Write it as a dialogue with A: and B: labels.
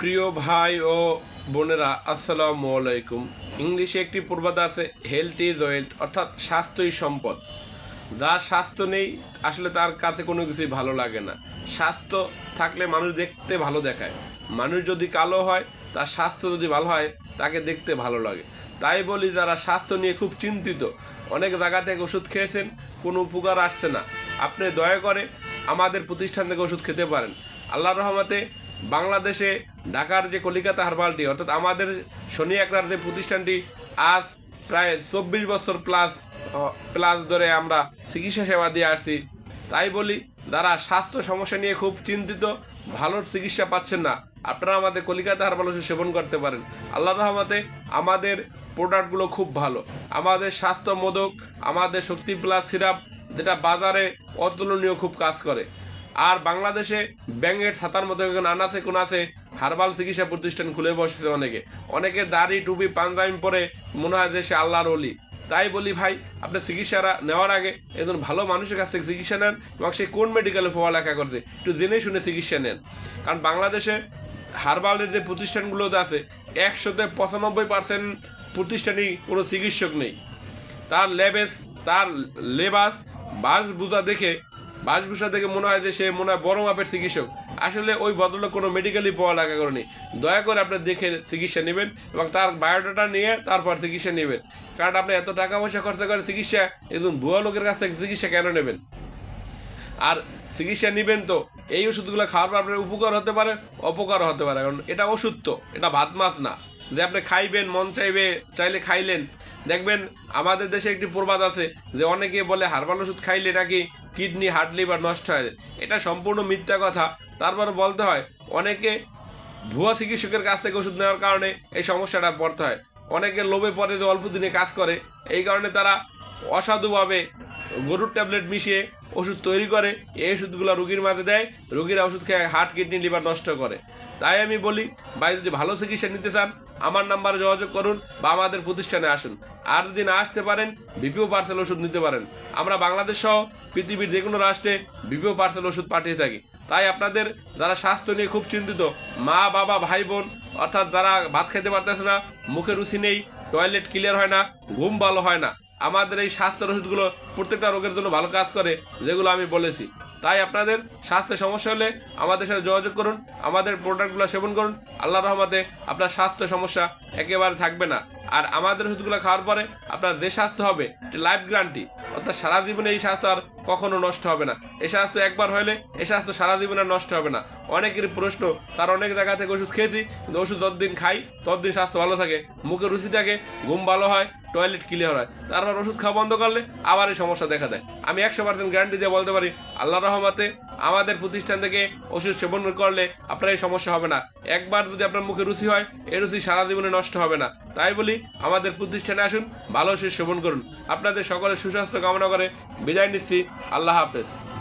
A: প্রিয় ভাই ও বোনেরা, আসসালামু আলাইকুম। ইংলিশে একটি প্রবাদ আছে হেলথ ইজ ওয়েলথ অর্থাৎ স্বাস্থ্যই সম্পদ। যার স্বাস্থ্য নেই, আসলে তার কাছে কোনো কিছুই ভালো লাগে না। স্বাস্থ্য থাকলে মানুষ দেখতে ভালো দেখায়। মানুষ যদি কালো হয়, তার স্বাস্থ্য যদি ভালো হয়, তাকে দেখতে ভালো লাগে। তাই বলি, যারা স্বাস্থ্য নিয়ে খুব চিন্তিত, অনেক জায়গা থেকে ওষুধ খেয়েছেন, কোনো উপকার আসছে না। আপনি দয়া করে আমাদের প্রতিষ্ঠান থেকে ওষুধ খেতে পারেন। আল্লাহ রহমতে বাংলাদেশে ঢাকার যে কলিকাতা হারবালটি অর্থাৎ আমাদের শনি একরার যে প্রতিষ্ঠানটি, আজ প্রায় চব্বিশ বছর প্লাস প্লাস ধরে আমরা চিকিৎসা সেবা দিয়ে আসছি। তাই বলি, যারা স্বাস্থ্য সমস্যা নিয়ে খুব চিন্তিত, ভালো চিকিৎসা পাচ্ছেন না, আপনারা আমাদের কলিকাতা হারবাল ওষুধ সেবন করতে পারেন। আল্লাহ রহমতে আমাদের প্রোডাক্টগুলো খুব ভালো। আমাদের স্বাস্থ্য মোদক আমাদের শক্তি প্লাস সিরাপ যেটা বাজারে অতুলনীয় খুব কাজ করে। আর বাংলাদেশে ব্যাঙের ছাতার মতো এখন আনাচে আছে হারবাল চিকিৎসা প্রতিষ্ঠান খুলে বসেছে অনেকে। অনেকে দাড়ি, টুপি, পাঞ্জাবি পরে মনে হয় যে সে আল্লাহর অলি তাই বলি ভাই আপনি চিকিৎসা নেওয়ার আগে একজন ভালো মানুষের কাছ থেকে চিকিৎসা নেন এবং সে কোন মেডিকেলে পড়ালেখা করছে একটু জেনে শুনে চিকিৎসা নেন। কারণ বাংলাদেশে হারবালের যে প্রতিষ্ঠানগুলো আছে একশোতে পঁচানব্বই পার্সেন্ট প্রতিষ্ঠানই কোনো চিকিৎসক নেই। তার লেবেস তার লেবাস বাসভূষা দেখে বাসভূষা দেখে মনে হয় যে সে মনে হয় বড় মাপের চিকিৎসক। আসলে ওই ভদ্রলোক কোনো মেডিকেলই পড়ালেখা করেনি। দয়া করে আপনি দেখে চিকিৎসা নেবেন এবং তার বায়োডাটা নিয়ে তারপর চিকিৎসা নেবেন। কারণ আপনি এত টাকা পয়সা খরচা করে চিকিৎসা, একজন ভুয়া লোকের কাছ থেকে চিকিৎসা কেন নেবেন? আর চিকিৎসা নেবেন তো, এই ওষুধগুলো খাওয়ার পর আপনার উপকার হতে পারে অপকার হতে পারে। কারণ এটা ওষুধ তো, এটা ভাত মাছ না। যে আপনি খাইবেন, মন চাইবে, চাইলে খাইলেন দেখবেন, আমাদের দেশে একটি প্রবাদ আছে যে অনেকে বলে, হারবাল ওষুধ খাইলে নাকি কিডনি, হার্ট, লিভার নষ্ট হয়ে? যায় এটা সম্পূর্ণ মিথ্যা কথা। তারপর বলতে হয়, অনেকে ভুয়া চিকিৎসকের কাছ থেকে ওষুধ নেওয়ার কারণে এই সমস্যাটা পড়তে হয়। অনেকে লোভে পরে যে অল্প দিনে কাজ করে, এই কারণে তারা অসাধুভাবে গরুর ট্যাবলেট মিশিয়ে ওষুধ তৈরি করে, এই ওষুধগুলো রুগীর মাঝে দেয়। রুগীরা ওষুধ খেয়ে হার্ট, কিডনি, লিভার নষ্ট করে। তাই আমি বলি, ভাই, যদি ভালো চিকিৎসা নিতে চান আমার নাম্বারে যোগাযোগ করুন বা আমাদের প্রতিষ্ঠানে আসুন। আর যদি না আসতে পারেন, বিপিও পার্সেল ওষুধ নিতে পারেন। আমরা বাংলাদেশ সহ পৃথিবীর যে কোনো রাষ্ট্রে বিপিও পার্সেল ওষুধ পাঠিয়ে থাকি। তাই আপনাদের যারা স্বাস্থ্য নিয়ে খুব চিন্তিত, মা, বাবা, ভাই, বোন, অর্থাৎ যারা ভাত খেতে পারতেছে না, মুখে রুচি নেই, টয়লেট ক্লিয়ার হয় না, ঘুম ভালো হয় না, আমাদের এই স্বাস্থ্যের ওষুধগুলো প্রত্যেকটা রোগের জন্য ভালো কাজ করে, যেগুলো আমি বলেছি। তাই আপনাদের স্বাস্থ্যের সমস্যা হলে আমাদের সাথে যোগাযোগ করুন, আমাদের প্রোডাক্টগুলো সেবন করুন। আল্লাহ রহমতে আপনার স্বাস্থ্য সমস্যা একেবারে থাকবে না। আর আমাদের ওষুধগুলো খাওয়ার পরে আপনার যে স্বাস্থ্য হবে লাইফ গ্যারান্টি অর্থাৎ সারা জীবনে এই স্বাস্থ্য আর কখনো নষ্ট হবে না। এই স্বাস্থ্য একবার হলে এই স্বাস্থ্য সারা জীবনে আর নষ্ট হবে না। অনেকের প্রশ্ন তার অনেক জায়গা থেকে ওষুধ খেয়েছি, কিন্তু ওষুধ যতদিন খাই, ততদিন স্বাস্থ্য ভালো থাকে। মুখে রুচি থাকে, ঘুম ভালো হয় টয়লেট ক্লিয়ার হয়। তারপর ওষুধ খাওয়া বন্ধ করলে আবার এই সমস্যা দেখা দেয়। আমি একশো পার্সেন্ট গ্যারান্টি দিয়ে বলতে পারি আল্লাহ রহমতে আমাদের প্রতিষ্ঠান থেকে ওষুধ সেবন করলে আপনার এই সমস্যা হবে না। একবার যদি আপনার মুখে রুচি হয় এই রুচি সারা জীবনে নষ্ট হবে না। তাই বলি, আমাদের প্রতিষ্ঠানে আসুন, ভালো ওষুধ সেবন করুন। আপনাদের সকলের সুস্বাস্থ্য কামনা করে বিদায় নিচ্ছি। আল্লাহ হাফেজ।